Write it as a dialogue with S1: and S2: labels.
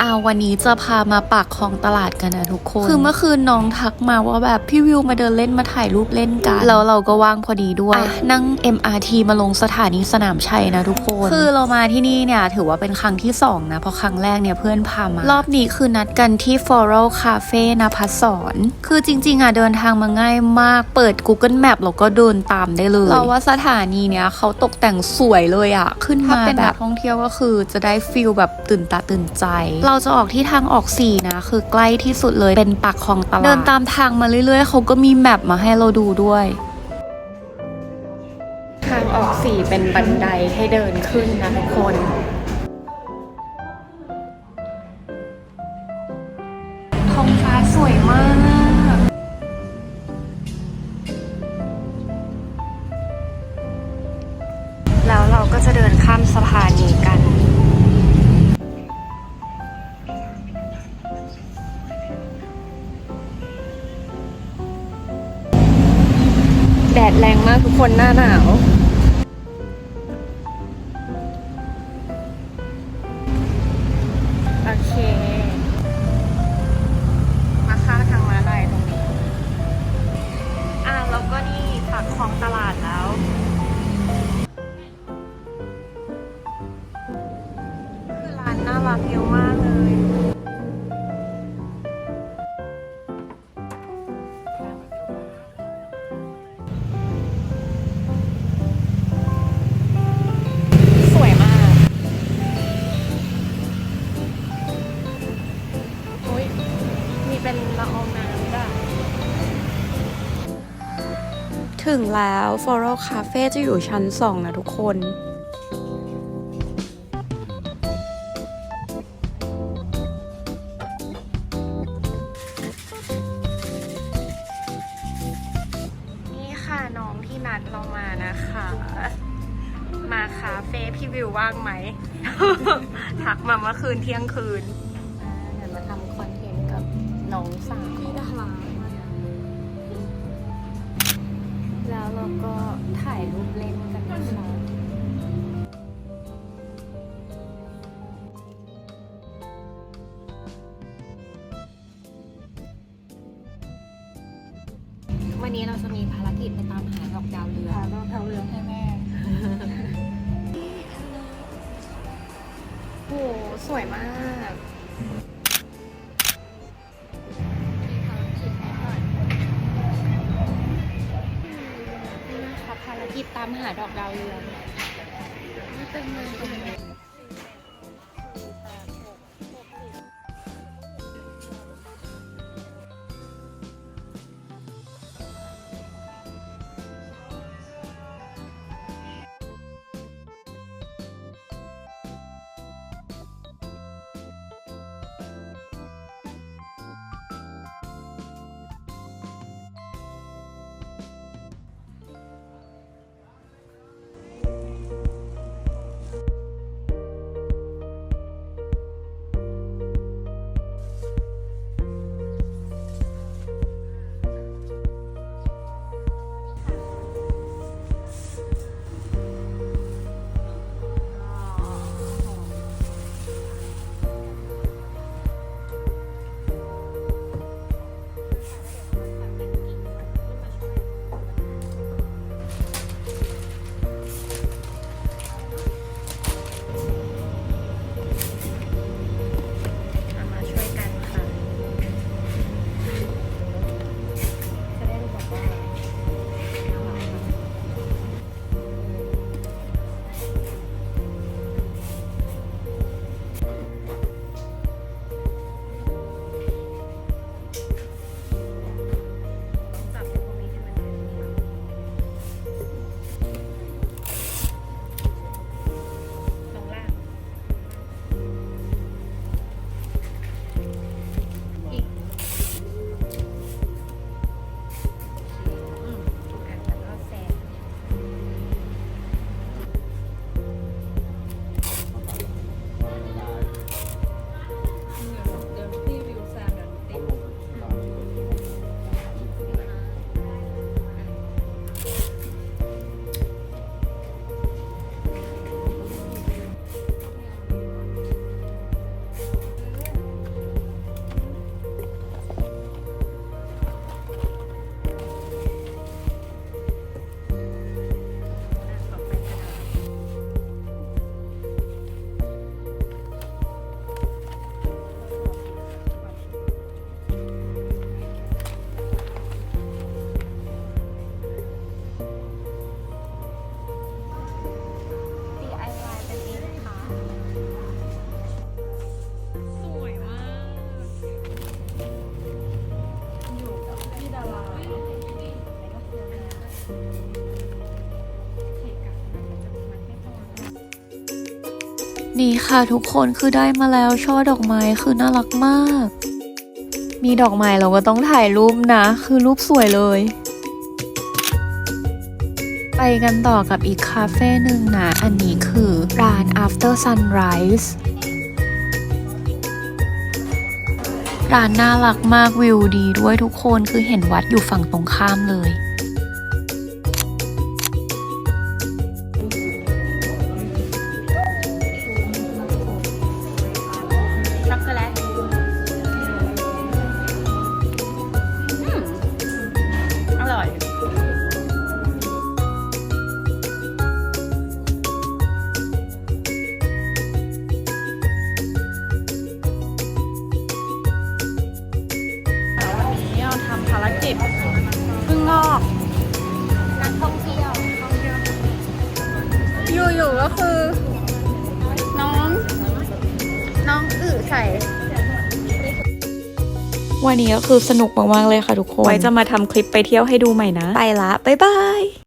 S1: อาวันนี้จะพามาปากคลองตลาดกันนะทุกคน คือเมื่อคืนน้องทักมาว่าแบบพี่วิวมาเดินเล่นมาถ่ายรูปเล่นกัน แล้วเราก็ว่างพอดีด้วย นั่ง MRT มาลงสถานีสนามชัยนะทุกคน คือเรามาที่นี่เนี่ยถือว่าเป็นครั้งที่สองนะเพราะครั้งแรกเนี่ยเพื่อนพามารอบนี้คือนัดกันที่ Floral Cafe นะพัสสอนคือจริง ๆอะเดินทางมาง่ายมากเปิด Google Map แล้วก็เดินตามได้เลยเราว่าสถานีเนี้ยเขาตกแต่งสวยเลยอะขึ้นมาเป็นแบบท่องเที่ยวก็คือจะได้ฟิลแบบตื่นตาตื่นใจเราจะออกที่ทางออกสี่นะคือใกล้ที่สุดเลยเป็นปากคลองตลาดเดินตามทางมาเรื่อยๆ เขาก็มีแมปมาให้เราดูด้วย ทางออกสี่เป็นบันไดให้เดินขึ้นนะทุกคนท้องฟ้าสวยมากแล้วเราก็จะเดินข้ามสะพานนี้กัน แดดแรงมากทุกคนหน้าหนาว ถึงแล้ว Floral Cafe จะอยู่ชั้น 2 นะทุกคน นี่ค่ะน้องที่นัดเรามานะคะ มาคาเฟ่พี่วิวว่างไหม ทักมาเมื่อคืนเที่ยงคืน เดี๋ยวมาทำคอนเทนต์กับน้องสาวพี่ดารา ถ่ายรูปเล่นกันนะคะวันนี้เราจะมีภารกิจไปตามหาดอกดาวเรือง
S2: หาดอกดาวเรืองให้แม่
S1: โอ้โหสวยมากามหาดอกดาวเรืองเต็มเนี่ค่ะทุกคนคือได้มาแล้วช่อดอกไม้คือน่ารักมาก มีดอกไม้เราก็ต้องถ่ายรูปนะ คือรูปสวยเลย ไปกันต่อกับอีกคาเฟ่หนึ่งนะ อันนี้คือร้าน after sunrise ร้านน่ารักมากวิวดีด้วยทุกคนคือเห็นวัดอยู่ฝั่งตรงข้ามเลย
S2: อยู่ๆก็คือ น้อง น้องอึใส่
S1: วันนี้ก็คือสนุกมากๆเลยค่ะทุกคน ไว้จะมาทำคลิปไปเที่ยวให้ดูใหม่นะ ไปละ บ๊ายบาย